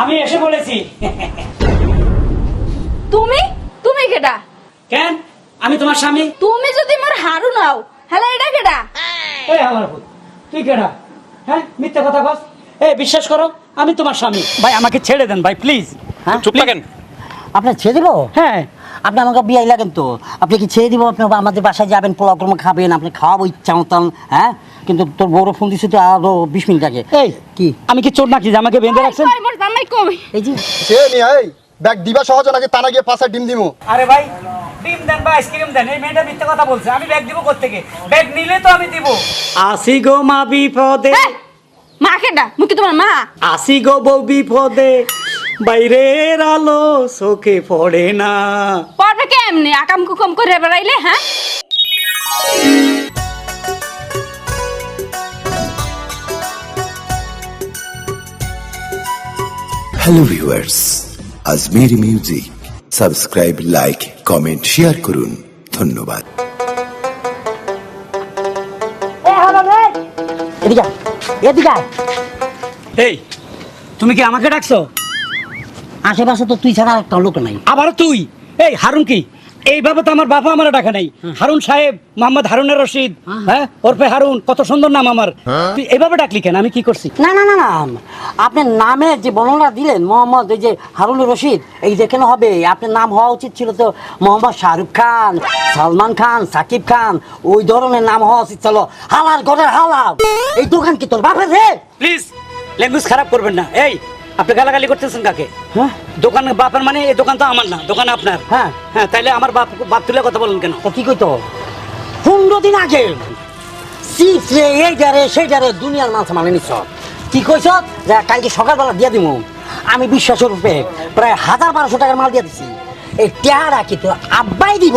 আমি এসে বলেছি। তুমি? তুমি কেডা? কেন? আমি তোমার স্বামী। তুমি যদি মোর হারু নাও হ্যালো এটা কেডা? এই আমার ভূত তুই কেডা? হ্যাঁ মিথ্যা কথা বস এই বিশ্বাস করো আমি তোমার স্বামী। ভাই আমাকে ছেড়ে দেন ভাই প্লিজ হ্যাঁ চুপ থাকেন। আপনার ছেড়ে দিব? হ্যাঁ। আপনি আমাকে বিয়ে লাগেন তো। আপনি কি ছেড়ে দিব? আপনি আমাদের বাসায় যাবেন পোলাও কর্ম খাবেন আপনি খাওয়াবো ইচ্ছা মতন হ্যাঁ? কিন্তু তোর বড় ফোন দিচ্ছে তো আরও বিশ মিনিট আগে। এই কি? আমি কি চোর নাকি যে আমাকে বেঁধে রাখছেন? কই, মোর জামাই কই? এই যে সে নিয়ে এই ব্যাগ দিবা সহজ নাকি তা না গিয়ে পাশে ডিম দিমু। আরে ভাই ডিম দেন বা আইসক্রিম দেন এই মেয়েটা মিথ্যা কথা বলছে আমি ব্যাগ দিব কোত্থেকে? ব্যাগ নিলে তো আমি দিব। আসি গো মা বিপদে। মা কেডা? মুখে তোমার মা? আসি গো বউ বিপদে। বাইরের আলো চোখে পড়ে না। পড়বে কেমনে? আকাম কুকম করে বেড়াইলে হ্যাঁ? Hello viewers Ajmir music subscribe like comment share করুন। ধন্যবাদ। এই তুমি কি আমাকে ডাকছো? আশেপাশে তো তুই ছাড়া একটা লোক নাই। আবার তুই? এই হারুন কি? এইভাবে তো আমার বাবা আমার ডাকা নাই। হারুন সাহেব মোহাম্মদ হারুনের রশিদ হ্যাঁ। ওরফে হারুন কত সুন্দর নাম আমার। তুই এইভাবে ডাকলি কেন? আমি কি করছি? না না না না আপনার নামে যে বর্ণনা দিলেন মোহাম্মদ এই যে হারুন রশিদ এই যে কেন হবে? আপনার নাম হওয়া উচিত ছিল তো মোহাম্মদ শাহরুখ খান সালমান খান সাকিব খান ওই ধরনের নাম হওয়া উচিত ছিল। হালার ঘরের হালা এই দোকান কি তোর বাপের রে? প্লিজ ল্যাঙ্গুয়েজ খারাপ করবেন না। এই আপনি গালাগালি করতেছেন কাকে? হ্যাঁ? দোকান বাপের মানে এই দোকান তো আমার না দোকান আপনার। হ্যাঁ। হ্যাঁ তাইলে আমার বাপ বাপ তুলে কথা বলেন কেন? তা কি কইতো? পনেরো দিন আগে চিপস রে এইটা রে সেইটা রে দুনিয়ার মাছ মানে নিছ। কি কইছ? যে কালকে সকালবেলা দিয়ে দিব আমি বিশ্বাস রূপে প্রায় হাজার বারোশো টাকার মাল দিয়ে দিছি। এই টেহারা কি তোর আব্বাই দিব?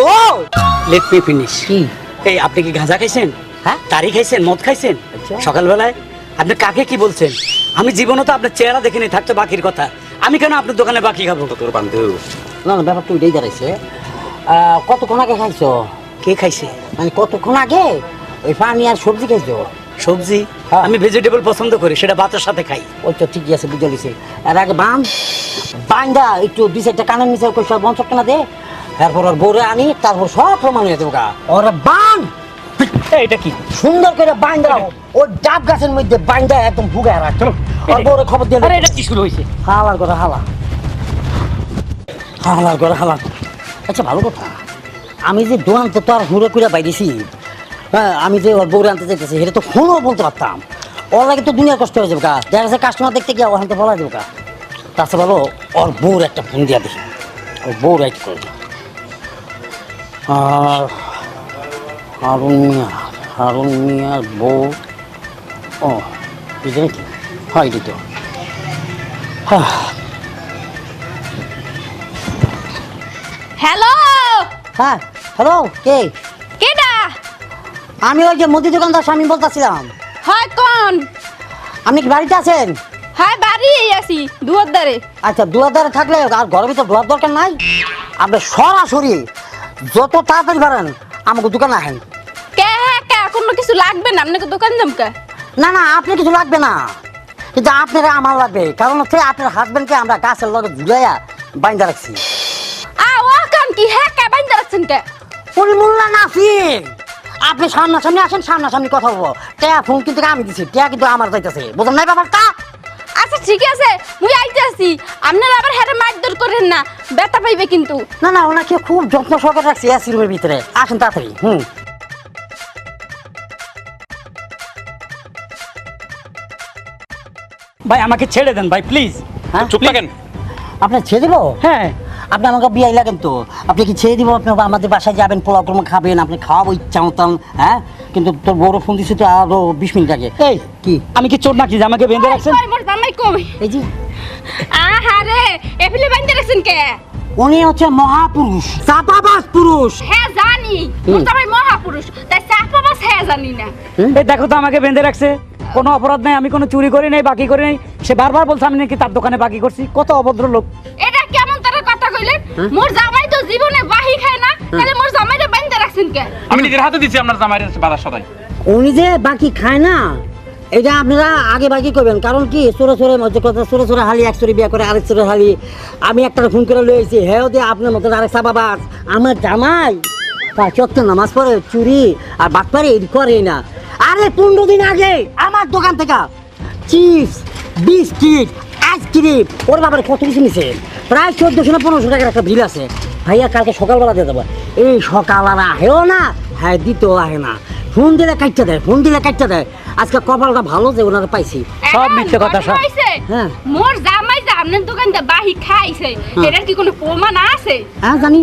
লেট মি ফিনিশ কি? এই আপনি কি গাঁজা খাইছেন? হ্যাঁ? তারি খাইছেন? মদ খাইছেন? আচ্ছা। সকালবেলায়? আপনি কাকে কি বলছেন? আমি জীবনে তো আপনার চেহারা দেখিনি থাকতো বাকির কথা। আমি কেন আপনার দোকানে বাকি খাব? তোর বান্ধব না না ব্যাপারটা ওইটাই দাঁড়াইছে। কতক্ষণ আগে খাইছো? কে খাইছে? মানে কতক্ষণ আগে? ওই পানি আর সবজি খাইছো? সবজি? হ্যাঁ। আমি ভেজিটেবল পছন্দ করি সেটা ভাতের সাথে খাই। ওই তো ঠিকই আছে বুঝে লিছে এর আগে বান বান্দা একটু দুই চারটা কানের নিচে কইসা বঞ্চক না দে। তারপর ওর বউরে আনি তারপর সব প্রমাণ হয়ে গা। ওরা বান! এই, এটা কি? সুন্দর করে বাইন্দা ওই ডাব গাছের মধ্যে বাইন্দা একদম ভুগায় রাখ চলো। ওর বউরে খবর দিয়ে আরে এটা কি শুরু হয়েছে? হালার করে হালা। হালার করে হালা। আচ্ছা ভালো কথা। আমি যে দোকান তো আর হুড়ো করে বাইরেছি। হ্যাঁ আমি যে ওর বউরে আনতে চাইতেছি সেটা তো ফোনও বলতে পারতাম। ওর লাগে তো দুনিয়া কষ্ট হয়ে যাবে কা দেখা যাচ্ছে কাস্টমার দেখতে গিয়ে ওখান থেকে বলা যাবে কা তাছাড়া বলো ওর বউর একটা ফোন দিয়া দেখি। ওর বউ রাইট করে আর হারুন মিয়া হারুন মিয়ার বউ ও বুঝলি নাকি হয় এটি তো হ্যাঁ হ্যালো হ্যাঁ হ্যালো কে? কেডা? আমি ওই যে মুদি দোকানদার স্বামী বলতেছিলাম। হয় কোন? আপনি কি বাড়িতে আছেন? হয় বাড়ি আছি দুয়ার দ্বারে আচ্ছা দুয়ার দ্বারে থাকলে আর ঘরের ভিতর ঢোয়ার দরকার নাই? আপনি সরাসরি যত তাড়াতাড়ি পারেন আমাকে দোকানে আসেন। কোনো কিছু লাগবে না? আপনাকে দোকান জমকা না না আপনি কিছু লাগবে না। কিন্তু আপনারা আমার লাগবে। কারণ হচ্ছে আপনার হাজবেন্ডকে আমরা গাছের লগে ঝুলাইয়া বাইন্দা রাখছি। আ ও কান কি? হ্যাঁ কে বাইন্দা রাখছেন কে? পরিমূল্যা নাসির! আপনি সামনাসামনি আসেন সামনাসামনি কথা বলব। টেয়া ফোন কিন্তু আমি দিছি টেয়া কিন্তু আমার যাইতেছে। বুঝলেন নাই ব্যাপারটা? আচ্ছা ঠিক আছে মুই আইতে আছি আপনারা আবার হ্যারে মারধর করেন না ব্যথা পাইবে কিন্তু। না না ওনাকে খুব যত্ন সহকারে রাখছি এসি রুমের ভিতরে। আসেন তাড়াতাড়ি হুম। ভাই আমাকে ছেড়ে দেন ভাই প্লিজ হ্যাঁ চুপ থাকেন। আপনার ছেড়ে দিব? হ্যাঁ। আপনি আমাকে বিয়ে লাগেন তো। আপনি কি ছেড়ে দিব? আপনি আমাদের বাসায় যাবেন পোলাও কর্ম খাবেন আপনি খাওয়াবো ইচ্ছা মতন হ্যাঁ? কিন্তু তোর বড় ফোন দিছে তো আরও বিশ মিনিট আগে। এই কি? আমি কি চোর নাকি যে আমাকে বেঁধে রাখছেন? এই যে। আহারে এফিলে বাইন্দা রাখছেন কে? উনি হচ্ছে মহাপুরুষ। চাপাবাস পুরুষ! হ্যাঁ জানি। মোর জামাই মহাপুরুষ। তাই চাপা বাস হ্যাঁ জানি না। এই দেখো তো আমাকে বেঁধে রাখছে। কোনো অপরাধ নাই আমি কোনো চুরি করি নাই বাকি করি নাই। সে বারবার বলছে আমি নাকি তার দোকানে বাকি করছি। কত অভদ্র লোক এটা কেমন তারা কথা কইলেন? মোর জামাই তো জীবনে বাহি খায় না তাহলে মোর জামাইরে বাইন্দা রাখছেন কে? আমি নিজের হাতে দিচ্ছি আপনার জামাইয়ের বাজার সদাই। উনি যে বাকি খায় না এটা আপনারা আগে বাকি করবেন। কারণ কি চোরে চোরে মধ্যে কথা চোরে চোরে হালি এক চোরে বিয়ে করে আরেক চোরে হালি। আমি একটা ফোন করে লয়েছি হ্যাঁ দিয়ে আপনার মতো আরেক সাবাবাস আমার জামাই তা চত্বর নামাজ পড়ে চুরি আর বাদ পারে এটি করে না। আরে পনেরো দিন আগে আমার দোকান থেকে চিপস বিস্কিট আইসক্রিম ওর বাবার কত কিছু নিছে? প্রায় চোদ্দশো না পনেরোশো টাকার একটা বিল আছে। ভাইয়া কালকে সকালবেলা দিয়ে দেবো। এই সকাল আর আহেও না হ্যাঁ দিতেও আহে না। ফোন দিলে কাটতে দেয় ফোন দিলে কাটতে দেয়। আজকে কপালটা ভালো যে ওনারা পাইছি। সব মিথ্যে কথা, সব। হ্যাঁ। মোর জামাই যে আপনার দোকানটা বাহি খাইছে এটার কি কোনো প্রমাণ আছে? হ্যাঁ জানি।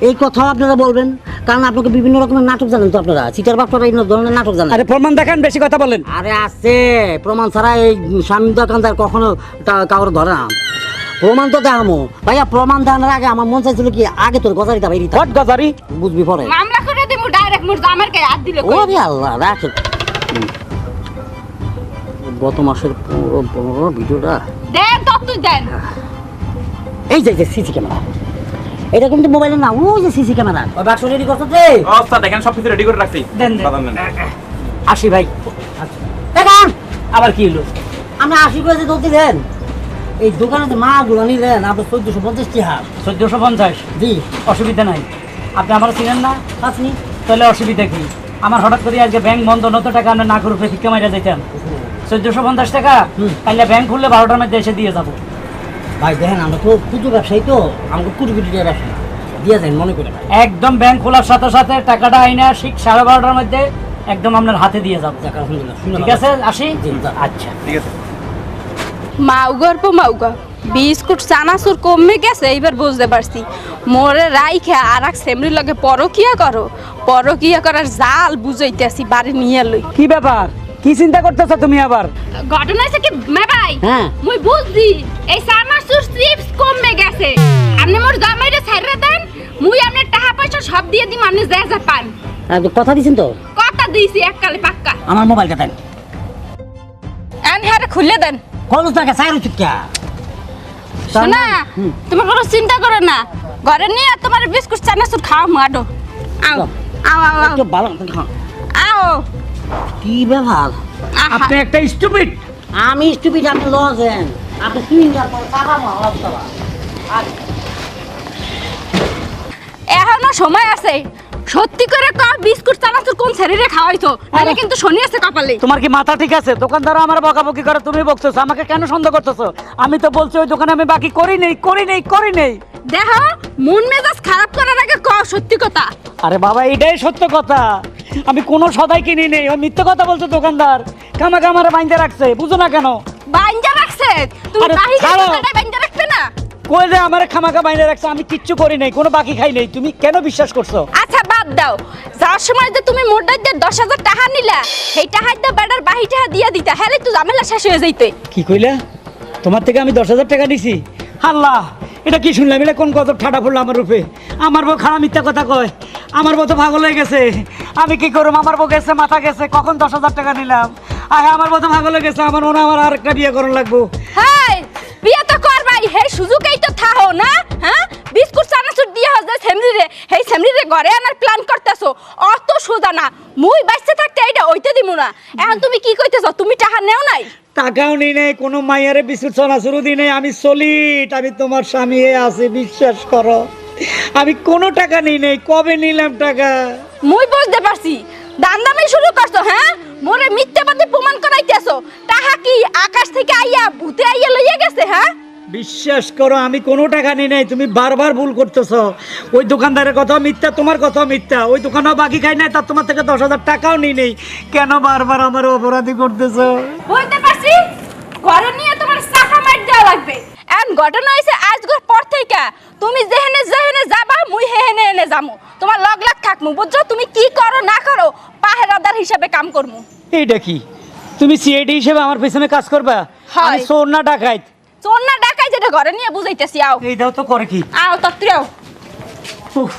এই কথাও আপনারা বলবেন। কারণ আপনাকে বিভিন্ন রকমের নাটক জানেন তো আপনারা। চিটার বাপটা এই ধরনের নাটক জানেন আরে প্রমাণ দেখান বেশি কথা বলেন। আরে আছে প্রমাণ ছাড়া এই স্বামী দোকানদার কখনো কাউর ধরে না। প্রমাণ তো দেখামো। ভাইয়া প্রমাণ দেখানোর আগে আমার মন চাইছিল কি আগে তোর গজারিটা বাইরে হট গজারি? বুঝবি পরে। মামলা করে দেবো ডাইরেক্ট মোর জামার গায়ে হাত দিলে ওরে আল্লাহ রাখ। গত মাসের পুরো পুরো ভিডিওটা দেন তত্ত্ব দেন। এই যে সিসি ক্যামেরা। এটা কিন্তু মোবাইলের না ওই যে সিসি ক্যামেরা। ওই বাক্স রেডি করছ যে? স্যার দেখেন সব কিছু রেডি করে রাখছি। দেন। আসি ভাই। দেখেন আবার কি হলো? আমরা আশি করে যে দোলতে দেন এই দোকানে যে মাগুলো নিলেন আপনার চোদ্দশো পঞ্চাশ টাকা চোদ্দশো পঞ্চাশ? জি। অসুবিধা নাই। আপনি আমার চিনেন না আপনি তাহলে অসুবিধা কি? আমার হঠাৎ করে আজকে ব্যাংক বন্ধ নত টাকা আমরা না করে ভিক্ষা মাইরা যেতাম চোদ্দশো পঞ্চাশ টাকা তাহলে ব্যাংক খুললে বারোটার মধ্যে এসে দিয়ে যাব। ভাই দেখেন আমরা তো ক্ষুদ্র ব্যবসায়ী তো আমাকে কোটি কোটি টাকা ব্যবসা দিয়ে যান মনে করে একদম ব্যাংক খোলার সাথে সাথে টাকাটা আইনা ঠিক সাড়ে বারোটার মধ্যে একদম আপনার হাতে দিয়ে যাব। ঠিক আছে? আসি? আচ্ছা। ঠিক আছে। মাউগর পো মাউগা বিস্কুট চানাচুর কমে গেছে এইবার বুঝতে পারছি। মোরে রাইখা আর এক সেমরির লগে পরকিয়া করো। পরকিয়া করার জাল বুঝাইতেছি বাড়ি নিয়ে লই। কি ব্যাপার? কি চিন্তা করতেছ তুমি আবার? ঘটনা হয়েছে কি মে ভাই? হ্যাঁ। মুই বুঝছি। এই চানাচুর চিপস কমে গেছে। আপনি মোর জামাইরে ছাইরে দেন মুই আপনার টাকা পয়সা সব দিয়ে দিম আপনি যা যা পান। কথা দিছেন তো? কথা দিয়েছি এককালে পাক্কা। আমার মোবাইলটা দেন। এন হারে খুলে দেন। কত টাকা চাই উচিত কে? শোনা তুমি কোনো চিন্তা করো না। ঘরে নিয়ে তোমার বিস্কুট চানাচুর খাওয়া মাডো আও আও আও আও। একটু ভালো। আও। কি ব্যাপার। আপনি একটা স্টুপিড আমি স্টুপিড আপনি লজেন। আপনি পরে কাটা এখনও সময় আছে। সত্যি করে ক বিস্কুট চানাচুর কোন শরীরে খাওয়াইছো? তাহলে কিন্তু শনি আছে কপালে। তোমার কি মাথা ঠিক আছে? দোকানদার আমার বকাবকি করে তুমি বকতেছো আমাকে কেন সন্দেহ করতেছো? আমি তো বলছি ওই দোকানে আমি বাকি করি নেই করি নেই করি নেই। দেখো মন মেজাজ খারাপ করার আগে ক সত্যি কথা। আরে বাবা এটাই সত্য কথা। আমি কোনো সদাই কিনি নেই। ওই মিথ্যে কথা বলছো দোকানদার। কামাকে আমার বাইন্দে রাখছে বুঝো না কেন? বাইন্দা তুমি বাহি ছাড়ো। বাইন্দা রাখবে না। কই আমার খামাকা রাখছে? আমি কিচ্ছু করি নাই কোনো বাকি খাই নাই। তুমি কেন বিশ্বাস করছ? আচ্ছা বাদ দাও। যাওয়ার সময় যে তুমি দশ হাজার টাকা নিলা সেই টাকা দিয়ে বেটার বাহি টাকা দিয়ে দিতা। হ্যাঁ তো ঝামেলা শেষ হয়ে যাইতে। কি কইলা? তোমার থেকে আমি দশ হাজার টাকা নিছি? আল্লাহ এটা কি শুনলাম? এটা কোন কত ঠাডা পড়ল আমার রূপে? আমার বউ খারাপ মিথ্যা কথা কয়। আমার বউ তো পাগল হয়ে গেছে। আমি কি করব আমার বউ গেছে মাথা গেছে। কখন দশ হাজার টাকা নিলাম? আয় আমার বউ তো পাগল হয়ে গেছে আমার মনে আমার আরেকটা বিয়ে করার লাগবো। হাই বিয়ে তো করবাই হে সুযোগেই তো থাহো না হ্যাঁ? বিস্কুট চানাচুর দিয়ে হচ্ছে সেমরি রে হেই সেমরি রে ঘরে আনার প্ল্যান করতেছো অত সোজা না। মুই বাইসে থাকতে এইটা ওইতে দিমু না। এখন তুমি কি কইতেছো তুমি টাকা নেও নাই? টাকাও নেই নেই কোনো মাইয়ারে বিস্কুট শুরু দিই নেই আমি সলিড আমি তোমার স্বামী আছি বিশ্বাস করো। আমি কোনো টাকা নেই নেই কবে নিলাম টাকা? মুই বুঝতে পারছি দান্দামি শুরু করছ হ্যাঁ? মোরে মিথ্যাবাদী প্রমাণ করাইতেছো টাকা কি আকাশ থেকে আইয়া ভূতে আইয়া লইয়া গেছে হ্যাঁ? বিশ্বাস করো আমি কোনো টাকা নিই নাই তুমি বারবার ভুল করতেছো। ওই দোকানদারের কথা মিথ্যা তোমার কথা মিথ্যা। ওই দোকানেও বাকি খাই নাই তার তোমার থেকে দশ হাজার টাকাও নিই নেই। কেন বারবার আমার অপরাধী করতেছো? বুঝতে পারছি? ঘরে নিয়ে তোমার চাকা মার দেওয়া লাগবে। এন ঘটনা হয়েছে আজকের পর থেকে তুমি যেহেনে যেহেনে যাবা মুই হেহেনে এনে যামু। তোমার লগ লাগ থাকমু বুঝছ? তুমি কি করো না করমু এইটা কি? তুমি সিআইডি হিসেবে আমার পেছনে কাজ করবা। আমি চোর না ডাকাইত চোর না ডাকাই যেটা ঘরে নিয়ে বুঝাইতেছি আও। এই দাও তো করে কি? আও তত্ত্ব আও। উফ।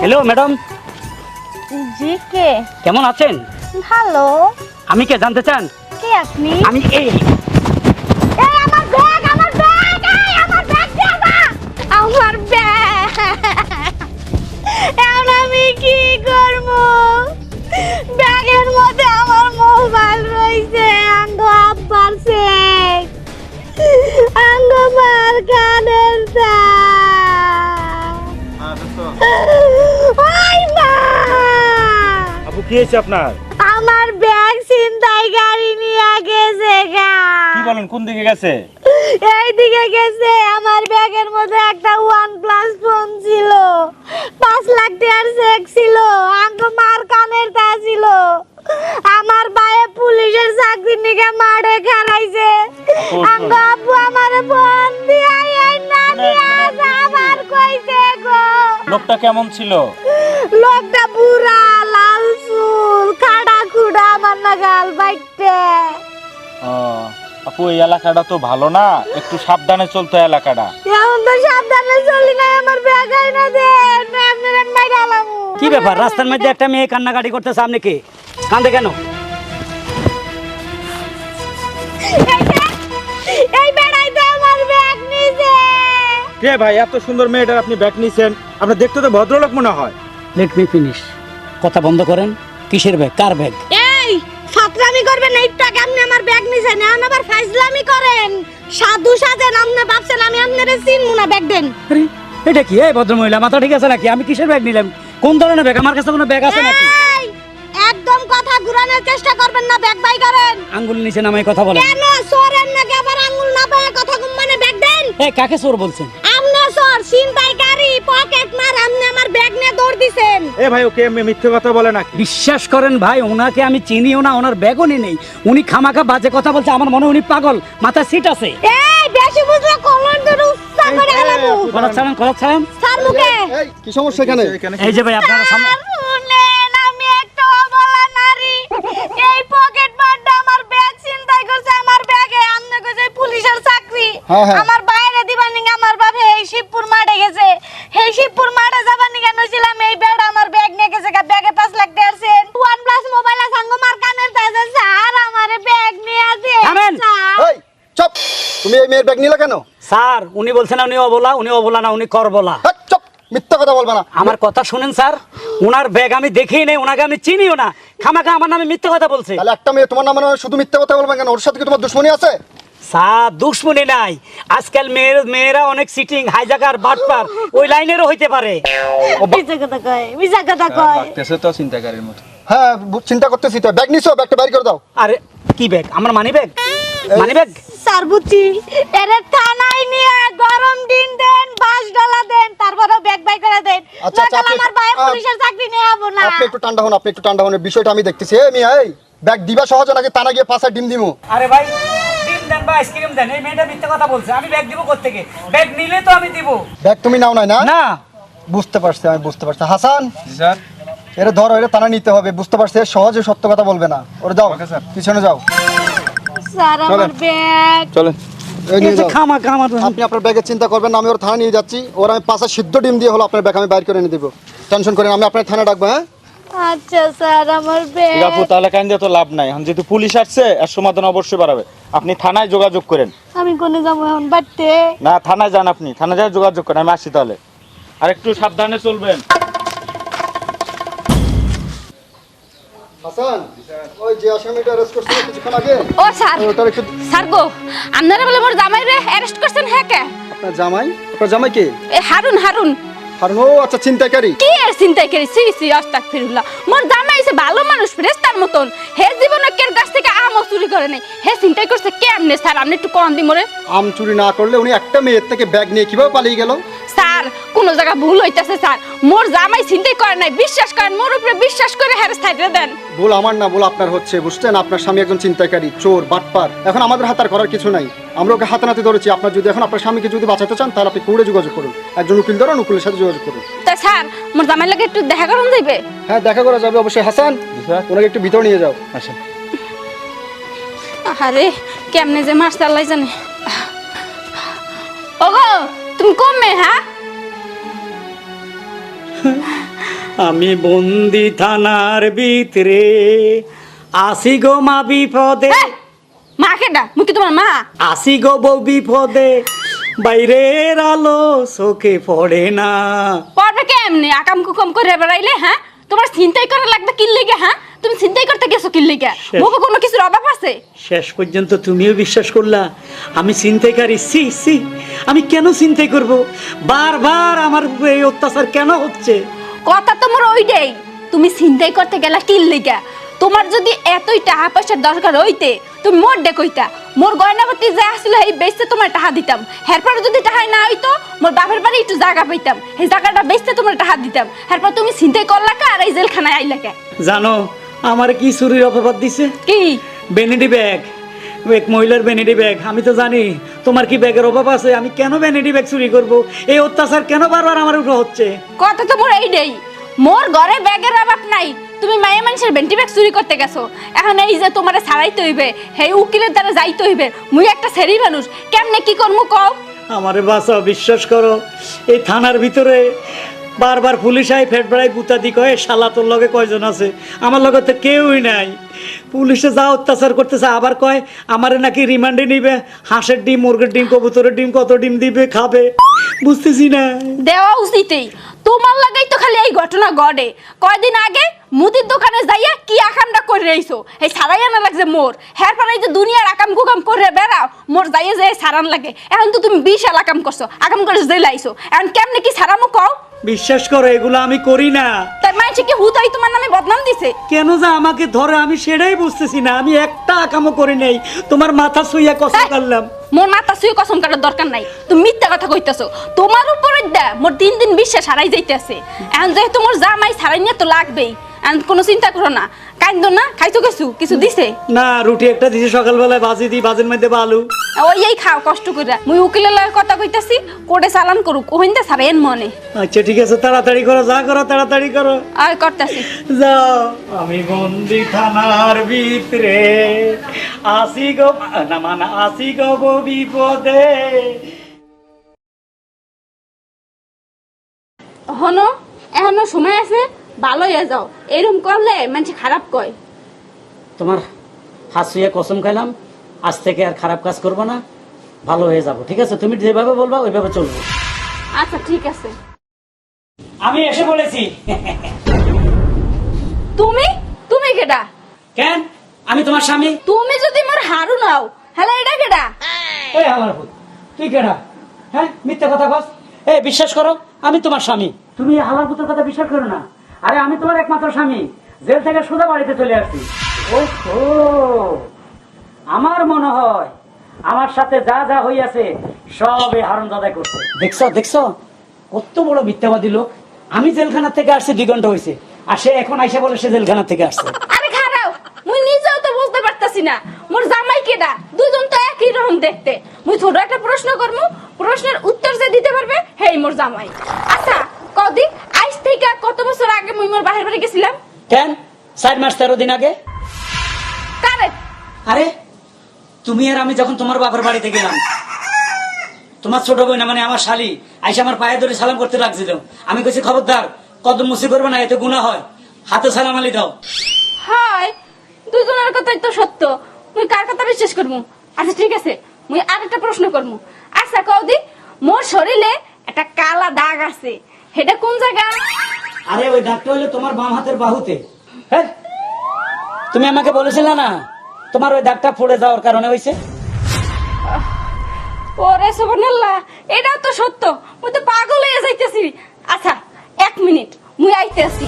হ্যালো ম্যাডাম জি কে? কেমন আছেন? ভালো। আমি কে জানতে চান? কে আপনি? আমি এই হয়েছে আপনার? আমার ব্যাগ ছিনতাই গাড়ি নিয়ে গেছে কি বলেন কোন দিকে গেছে? এইদিকে গেছে আমার ব্যাগের মধ্যে একটা ওয়ান প্লাস ফোন ছিল। পাঁচ লাখ টাকার চেক ছিল আঙ্গ মার কানের তা ছিল। আমার ভাইয়ে পুলিশের চাকরি নিকে মারে খারাইছে আঙ্গ আপু আমার ফোন দিয়া এই না দিয়া আমার কইছে গো। লোকটা কেমন ছিল? লোকটা বুড়া খাড়া আমার না গাল বাইটে ও, আপু এই এলাকাটা তো ভালো না। একটু সাবধানে চলতো এলাকাটা। এখন তো সাবধানে চলি না আমার দে না আপনার মাইরা কি ব্যাপার? রাস্তার মধ্যে একটা মেয়ে কান্নাকাটি করতেছে আপনি কি? কান্দে কেন? এই বেড়াই তো আমার ব্যাগ নিছে কে ভাই এত সুন্দর মেয়েটার আপনি ব্যাগ নিছেন আপনার দেখতে তো ভদ্রলোক মনে হয়। লেট মি ফিনিশ কথা বন্ধ করেন। কিসের ব্যাগ? কার ব্যাগ? ফাতরামি করবেন না একটু আগে আপনি আমার ব্যাগ নিছে না আবার ফাইজলামি করেন। সাধু সাজেন আপনি ভাবছেন আমি আপনারে চিনমু না ব্যাগ দেন। আরে এটা কি? এই ভদ্রমহিলা মাথা ঠিক আছে নাকি? আমি কিসের ব্যাগ নিলাম? কোন ধরনের ব্যাগ আমার কাছে কোনো ব্যাগ আছে নাকি? এই একদম কথা ঘুরানোর চেষ্টা করবেন না ব্যাগ বাই করেন। আঙ্গুল নিচে নামাই কথা বলেন। কেন সরেন নাকি? আবার আঙ্গুল না পায়ে কথা কম মানে ব্যাগ দেন? এই কাকে চোর বলছেন? আমনে সর ছিনতাইকারী পকেট মার আপনি আমার ব্যাগ নিয়ে দৌড় দিছেন। এ ভাই ওকে এমনি মিথ্যে কথা বলে নাকি? বিশ্বাস করেন ভাই ওনাকে আমি চিনিও না ওনার ব্যাগও নেই। উনি খামাখা বাজে কথা বলছে আমার মনে হয় উনি পাগল। মাথায় সিট আছে। এই বেশি বুঝলে কলন ধরে উচ্চা করে আলাবো কথা ছাড়েন কথা ছাড়েন। স্যার মুখে। এই কি সমস্যা এখানে? এই যে ভাই আপনারা সামনে আমি একটা অবলা নারী। এই পকেট মারটা আমার ব্যাগ ছিনতাই করছে আমার ব্যাগে আমনে কইছে পুলিশের চাকরি। আমার বাইরে দিবার নিগে আমার বাপে এই শিবপুর মাঠে গেছে এই শিবপুর মাঠে যাবার নিগে নছিলাম এই ব্যাগ আমার ব্যাগ নিয়ে গেছে গা ব্যাগে পাঁচ লাখ টাকা আছে ওয়ান প্লাস মোবাইল আছে আঙ্গ মার কানের তাজা স্যার আমার ব্যাগ নিয়ে আছে থামেন। এই চুপ তুমি এই মেয়ের ব্যাগ নিলে কেন? স্যার উনি বলছেন উনি অবলা উনি অবলা না উনি করবলা। মিথ্যা কথা বলবা না। আমার কথা শুনেন স্যার ওনার ব্যাগ আমি দেখিই নেই ওনাকে আমি চিনিও না। খামাখা আমার নামে মিথ্যে কথা বলছে। তাহলে একটা মেয়ে তোমার নামে নয়, শুধু মিথ্যা কথা বলবা কেন? ওর সাথে কি তোমার দুশ্মনী আছে? স্যার দুশ্মনী নাই। আজকাল মেয়ের মেয়েরা অনেক সিটিং হাইজাকার বাটপার ওই লাইনেরও হইতে পারে। মিছা কথা কয় মিছা কথা কয়। তো চিন্তাকারীর মতো। হ্যাঁ চিন্তা করতেছি তো। ব্যাগ নিছো ব্যাগটা বাইর করে দাও। আরে কি ব্যাগ? আমার মানি ব্যাগ? মানি বুঝছি এরে থানায় নিয়ে গরম দিন দেন বাস ডলা দেন তারপরে ব্যাগ বাই করে দেন। আচ্ছা, আচ্ছা, আমার ভাই পুলিশের চাকরি নিয়ে যাব না। আপনি একটু ঠান্ডা হন আপনি একটু ঠান্ডা হন বিষয়টা আমি দেখতেছি। এই মিয়া এই ব্যাগ দিবা সহজে নাকি তানা গিয়ে পাশে ডিম দিমু? আরে ভাই ডিম দেন বা আইসক্রিম দেন এই মেয়েটা মিথ্যে কথা বলছে আমি ব্যাগ দিব কোত্থেকে? ব্যাগ নিলে তো আমি দিব। ব্যাগ তুমি নাও না? না। বুঝতে পারছি আমি বুঝতে পারছি। হাসান স্যার। এরে ধরো এরে তানা নিতে হবে বুঝতে পারছি সহজে সত্য কথা বলবে না। ওরে যাও পিছনে যাও। স্যার আমার ব্যাগ চলেন। এই নিয়ে এই যে যাও। খামা খামা আপনি আপনার ব্যাগের চিন্তা করবেন আমি ওর থানা নিয়ে যাচ্ছি। ওর আমি পাশে সিদ্ধ ডিম দিয়ে হলো আপনার ব্যাগ আমি বাইর করে এনে দিব। টেনশন করেন আমি আপনার থানা ডাকবো হ্যাঁ? আচ্ছা স্যার আমার ঠিক আপু তাহলে কান তো লাভ নাই। এখন যেহেতু পুলিশ আসছে এর সমাধান অবশ্যই বাড়াবে। আপনি থানায় যোগাযোগ করেন। আমি কোনে যাব এখন? বাড়তে? না থানায় যান আপনি। থানায় যান যোগাযোগ করেন আমি আসছি তাহলে। আর একটু সাবধানে চলবেন। হাসান ওই যে আসামিটা অ্যারেস্ট করছিল কিছুক্ষণ আগে। ও স্যার। একটু স্যার গো আপনারা বলে মোর জামাই রে অ্যারেস্ট করছেন হ্যাঁ কে? আপনার জামাই? আপনার জামাই কে? এ হারুন হারুন। হারুন ও আচ্ছা চিন্তাকারী কি আর চিন্তাই করি সি সি আস্তাক ফিরুল্লাহ। মোর জামাই সে ভালো মানুষ ফেরেস্তার মতন। হে জীবনে কের কাছ থেকে চুরি করে নাই? হে চিন্তাই করছে কেমনে? স্যার আপনি একটু কম দি মোরে। আম চুরি না করলে উনি একটা মেয়ের থেকে ব্যাগ নিয়ে কীভাবে পালিয়ে গেল? স্যার কোন জায়গা ভুল হইতাছে স্যার। মোর জামাই চিন্তাই করে নাই বিশ্বাস করেন মোর উপরে বিশ্বাস করে হ্যারেস থাইতে দেন। ভুল আমার না ভুল আপনার হচ্ছে বুঝছেন? আপনার স্বামী একজন চিন্তাকারী চোর বাটপার। এখন আমাদের হাতার করার কিছু নাই। আমরা ওকে হাতানাতে ধরেছি। আপনার যদি এখন আপনার স্বামীকে যদি বাঁচাতে চান তাহলে আপনি কুড়ে যোগাযোগ করুন। একজন উকিল ধরুন উকিলের সাথে যোগাযোগ করুন। তা স্যার মোর জামাই লাগে একটু দেখা করুন যাইবে? হ্যাঁ দেখা করা যাবে অবশ্যই। হাসান স্যার। ওনাকে একটু ভিতরে নিয়ে যাও। আসেন। আরে কেমনে যে মারছে আল্লাহ জানে। ওগো তুমি কমে হ্যাঁ? আমি বন্দি থানার ভিতরে আসি গো মা বিপদে। মা কেডা ডা কি তোমার মা? আসি গো বউ বিপদে। বাইরের আলো চোখে পড়ে না। পড়বে কেমনে? আকাম কুকম করে বেড়াইলে হ্যাঁ? তোমার চিন্তাই করা লাগবে কিনলে লিগে হ্যাঁ? তুমি চিন্তাই করতে গেছো কিন লিগে। মুখে কোনো কিছুর অভাব আছে? শেষ পর্যন্ত তুমিও বিশ্বাস করলা। আমি চিন্তাইকারী সি সি আমি কেন চিন্তাই করব? বারবার আমার উপরে এই অত্যাচার কেন হচ্ছে? কথা তোমার ওইটাই। তুমি চিন্তাই করতে গেলা কিন লিগে তোমার যদি এতই টাকা পয়সার দরকার হইতে তুমি মোর কইতা মোর গয়নাপতি যা আসছিল এই বেচতে তোমার টাকা দিতাম। এরপর যদি টাকা না হইতো মোর বাপের বাড়ি একটু জায়গা পাইতাম। এই জায়গাটা বেচতে তোমার টাকা দিতাম। এরপর তুমি চিন্তাই করলা কা আর এই জেলখানায় আইলা কে? জানো আমার কি চুরির অপবাদ দিছে? কি? ভ্যানিটি ব্যাগ এক মহিলার ভ্যানিটি ব্যাগ আমি তো জানি তোমার কি ব্যাগের অভাব আছে। আমি কেন ভ্যানিটি ব্যাগ চুরি করব? এই অত্যাচার কেন বারবার আমার উপরে হচ্ছে? কথা তো মোর এইটাই। মোর ঘরে ব্যাগের অভাব নাই। তুমি মায়ের মানুষের বেন্টি ব্যাগ চুরি করতে গেছো। এখন এই যে তোমারে ছাড়াইতে হইবে হে উকিলের দ্বারা যাইতে হইবে মুই একটা সেরি মানুষ। কেমনে কি করমু কও? আমারে বাঁচাও বিশ্বাস করো। এই থানার ভিতরে বারবার পুলিশ আই ফেট বেড়াই বুতাদি কয়ে শালা, তোর লগে কয়জন আছে? আমার লগে তো কেউই নাই। পুলিশে যা অত্যাচার করতেছে, আবার কয়, আমারে নাকি রিমান্ডে নিবে, হাঁসের ডিম, মুরগির ডিম, কবুতরের ডিম, কত ডিম দিবে, খাবে? বুঝতেছি না। দেওয়া উচিতই। তোমার লাগাই তো খালি এই ঘটনা ঘটে। কয়দিন আগে মুদির দোকানে যাইয়া কি আকামটা করে রইছো? এই সারাই আনা লাগছে মোর। হ্যার পর যে দুনিয়ার আকাম কুকাম করে বেড়াও, মোর যাইয়ে যাই সারান লাগে। এখন তো তুমি বিশাল আকাম করছ, আকাম করে জেলে আইছো এখন কেমনে কি সারামু কও? বিশ্বাস করো এগুলো আমি করি না। তাই মানুষে কি হুতাই তোমার নামে বদনাম দিছে? কেন যে আমাকে ধরে আমি সেটাই বুঝতেছি না আমি একটা আকামও করি নাই। তোমার মাথা কষ্ট করলাম। মোর মাথা কসম কাটার দরকার নাই। তুমি মিথ্যা কথা কইতেছো। তোমার উপরে দা মোর দিন দিন বিশ্বাস হারাই যাইতেছে। এখন যেহেতু মোর জামাই সারাই নিয়ে তো লাগবেই এখন কোনো চিন্তা করো না। কাইন্দ না খাইছো কিছু কিছু দিছে? না রুটি একটা দিছে সকালবেলায় ভাজি দিই ভাজির মধ্যে বালু ওই এই খাও কষ্ট মুই উকিলের লগে কথা কইতাছি কোর্টে চালান করুক ওহিন্দা সারাইন মনে। আচ্ছা ঠিক আছে তাড়াতাড়ি করো যা করো তাড়াতাড়ি করো। আর করতাছি। যাও। আমি বন্দি থানার ভিতরে আসি গো না মানে আসি গো গো বিপদে। হনো এখনও সময় আছে? ভালো হয়ে যাও। এরকম করলে মানুষ খারাপ কয়। তোমার হাত শুয়ে কসম খাইলাম আজ থেকে আর খারাপ কাজ করব না ভালো হয়ে যাব ঠিক আছে? তুমি যেভাবে বলবা ওইভাবে চলবো। আচ্ছা ঠিক আছে। আমি এসে বলেছি। তুমি? তুমি কেডা? কেন? আমি তোমার স্বামী। তুমি যদি মোর হারু নাও হ্যালো এটা কেডা? এই আমার ভূত তুই কেডা? হ্যাঁ মিথ্যা কথা বস এই বিশ্বাস করো আমি তোমার স্বামী। তুমি আমার ভূতের কথা বিশ্বাস করো না। আরে আমি তোমার একমাত্র স্বামী। জেল থেকে সোজা বাড়িতে চলে আসছি। ও আমার মনে হয় আমার সাথে যা যা হইয়াছে সব এই হারণ দাদা করছে। দেখছ দেখছ? কত বড় মিথ্যাবাদী লোক। আমি জেলখানা থেকে আসছি দুই ঘণ্টা হয়েছে আর সে এখন আইসা বলে সে জেলখানা থেকে আসছে। আরে খারাও মুই নিজেও তো বুঝতে পারতাছি না। মোর জামাই কেডা? দুজন তো একই রকম দেখতে। মুই ছোট একটা প্রশ্ন করমু প্রশ্নের উত্তর যে দিতে পারবে হেই মোর জামাই। আচ্ছা আজ থেকে কত বছর আগে মুই মোর বাহির বাড়ি গেছিলাম? কেন? চার মাস তেরো দিন আগে? কারে? আরে তুমি আর আমি যখন তোমার বাবার বাড়িতে গেলাম তোমার ছোট বোন মানে আমার শালি আইসা আমার পায়ে ধরে সালাম করতে লাগছিল আমি কইছি খবরদার কত মুসি করবে না এতে গুণা হয়। হাতে সালাম আলি দাও। হয় দুজনের কথাই তো সত্য। মুই কার কথা বিশ্বাস করমু? আচ্ছা ঠিক আছে মুই আরেকটা প্রশ্ন করমু। আচ্ছা কদি মোর শরীরে একটা কালা দাগ আছে। এটা কোন জায়গা? আরে ওই দাগটা হইল তোমার বাম হাতের বাহুতে। হ্যাঁ? তুমি আমাকে বলেছিলে না তোমার ওই দাগটা পড়ে যাওয়ার কারণে হয়েছে ওরে এটা তো সত্য। মুই তো পাগল হয়ে যাইতেছি। আচ্ছা এক মিনিট মুই আইতেছি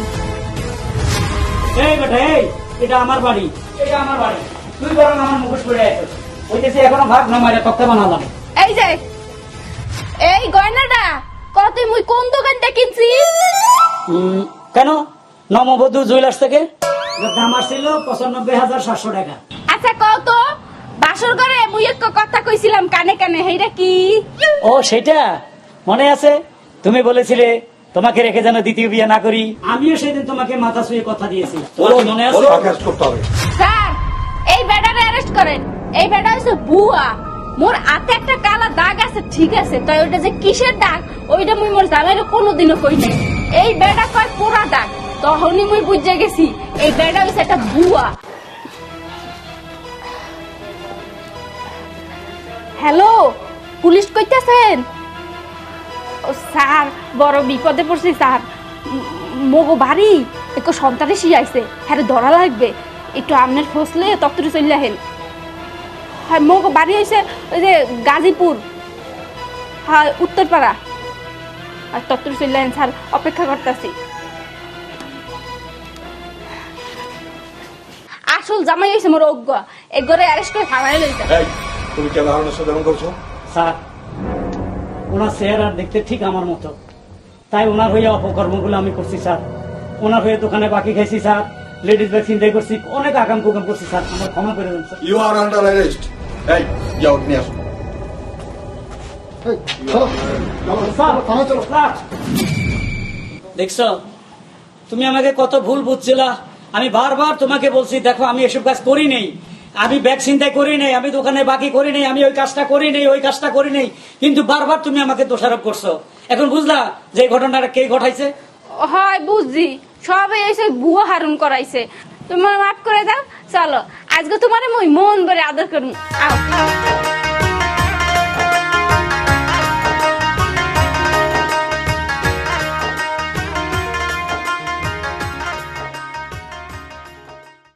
এই বেটা এই এটা আমার বাড়ি এটা আমার বাড়ি। তুই বরং আমার মুখোশ পড়ে আছো হইতেছে এখনও ভাগ না মারে তক্তা বানালাম এই যে এই গয়নাটা কত মুই কোন দোকানটা কিনছি? কেন? নমবধূ জুয়েলার্স থেকে? যার দাম আসছিল পঁচানব্বই হাজার সাতশো টাকা। আচ্ছা কত বাসর ঘরে মুই এক কথা কইছিলাম কানে কানে হেইটা কি? ও সেটা? মনে আছে? তুমি বলেছিলে তোমাকে রেখে যেন দ্বিতীয় বিয়ে না করি। আমিও সেদিন তোমাকে মাথা শুয়ে কথা দিয়েছি। তোমার কি মনে আছে? স্যার এই বেডারে অ্যারেস্ট করেন। এই বেডা হচ্ছে বুয়া। মোর হাতে একটা কালা দাগ আছে ঠিক আছে তাই ওইটা যে কিসের দাগ? ওইটা মুই মোর জামাইরে কোনোদিনও কই নাই। এই বেডা কয় পোড়া দাগ। তখনই মুই বুঝে গেছি এই বেডা হচ্ছে একটা বুয়া। হ্যালো, পুলিশ কইতাছেন? ও স্যার, বড় বিপদে পড়ছি স্যার। মগো বাড়ি একটু সন্তানেশি আইছে হ্যাঁ ধরা লাগবে। একটু আমনের ফসলে তত্তরি চলে আহেন হ্যাঁ মগো বাড়ি হয়েছে ওই যে গাজীপুর। হ্যাঁ উত্তরপাড়া। আর তত্তরি চলে আহেন স্যার, অপেক্ষা করতেছি। আসল জামাই হয়েছে মোর অজ্ঞ। এগরে অ্যারেস্ট করে থানায় লইতে তুমি কেন হারুনের সাথে এমন করছ? স্যার ওনার চেহারা দেখতে ঠিক আমার মতো। তাই ওনার হয়ে অপকর্মগুলো আমি করছি স্যার। ওনার হয়ে দোকানে বাকি খাইছি স্যার। লেডিস ব্যাগ চিন্তাই করছি অনেক আকাম কুকাম করছি স্যার। আমার ক্ষমা করে দেন sir. You are under arrest এই যাও নিয়ে আসো। দেখছ তুমি আমাকে কত ভুল বুঝছিলা। আমি বারবার তোমাকে বলছি দেখো আমি এসব কাজ করি নেই। আমি ব্যাগ করি নাই, আমি দোকানে বাকি করি নাই, আমি ওই কাজটা করি নাই, ওই কাজটা করি নাই। কিন্তু বারবার তুমি আমাকে দোষারোপ করছ। এখন বুঝলা যে ঘটনাটা কে ঘটাইছে? হয়, বুঝছি। সবে এসে গুয়া হারুন করাইছে। তোমার মাফ করে দাও, চলো। আজকে তোমার মই মন ভরে আদর করুন